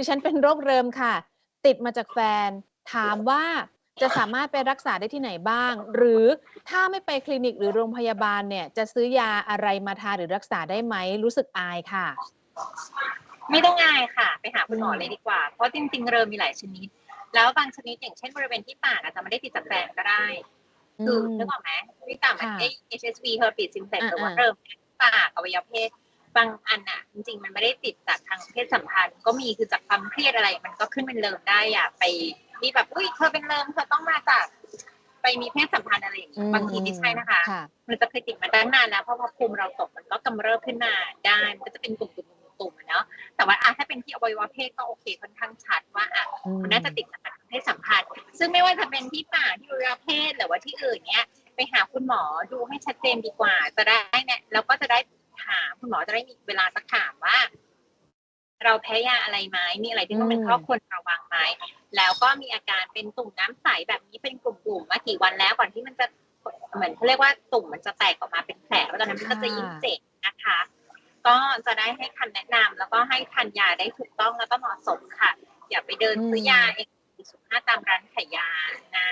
ดิฉันเป็นโรคเริมค่ะ ติดมาจากแฟน ถามว่าจะสามารถไปรักษาได้ที่ไหนบ้าง หรือถ้าไม่ไปคลินิกหรือโรงพยาบาลเนี่ย จะซื้อยาอะไรมาทานหรือรักษาได้ไหมรู้สึกอายค่ะ ไม่ต้องอายค่ะ ไปหาคุณหมออืมเลยดีกว่า เพราะจริง ๆ เริมมีหลายชนิด แล้วบางชนิดอย่างเช่นบริเวณที่ปากอาจจะไม่ได้ติดจากแฟนก็ได้คืออมนึกออกไหมวิตามันค่ะไอ HSV herpes simplex หรือว่าอ่าๆเริมที่ปากอวัยวะเพศ บางอันอะจริงๆ มันไม่ได้ติดจากทางเพศสัมพันธ์ ก็มีคือจากความเครียดอะไร มันก็ขึ้นเป็นเริมได้อย่าไปมีแบบอุ้ยเธอเป็นเริมเธอต้องมาจากไปมีเพศสัมพันธ์อะไรอย่างนี้บางทีไม่ใช่นะคะค่ะมันจะเคยติดมาตั้งนานแล้วเพราะพอภูมิเราตกมันก็กำเริบขึ้นมาได้มันก็จะเป็นตุ่มๆตุ่มๆอะเนาะแต่ว่าอะถ้าเป็นที่อวัยวะเพศก็โอเคค่อนข้างชัดว่าอะอืมมันน่าจะติดจากเพศสัมพันธ์ ซึ่งไม่ว่าจะเป็นที่ปากที่อวัยวะเพศหรือว่าที่อื่นเนี้ยไปหาคุณหมอดูให้ชัดเจนดีกว่า จะได้เนี่ยแล้วก็จะได้ ถาม คุณหมอจะได้มีเวลาสักถามว่า เราแพ้ยาอะไรไหมมีอะไรที่ต้องเป็นอืมข้อควรระวังไหมแล้วก็มีอาการเป็นตุ่มน้ำใสแบบนี้เป็นกลุ่มๆมากี่วันแล้วก่อนที่มันจะเหมือนเขาเรียกว่าตุ่มมันจะแตกออกมาเป็นแผลแล้วตอนนั้นมันก็จะยิ่งเจ็บนะคะ ก็จะได้ให้คำแนะนำแล้วก็ให้ทานยาได้ถูกต้องแล้วก็เหมาะสมค่ะ อย่าไปเดินซื้อยาเองสุขภาพตามร้านขายยานะ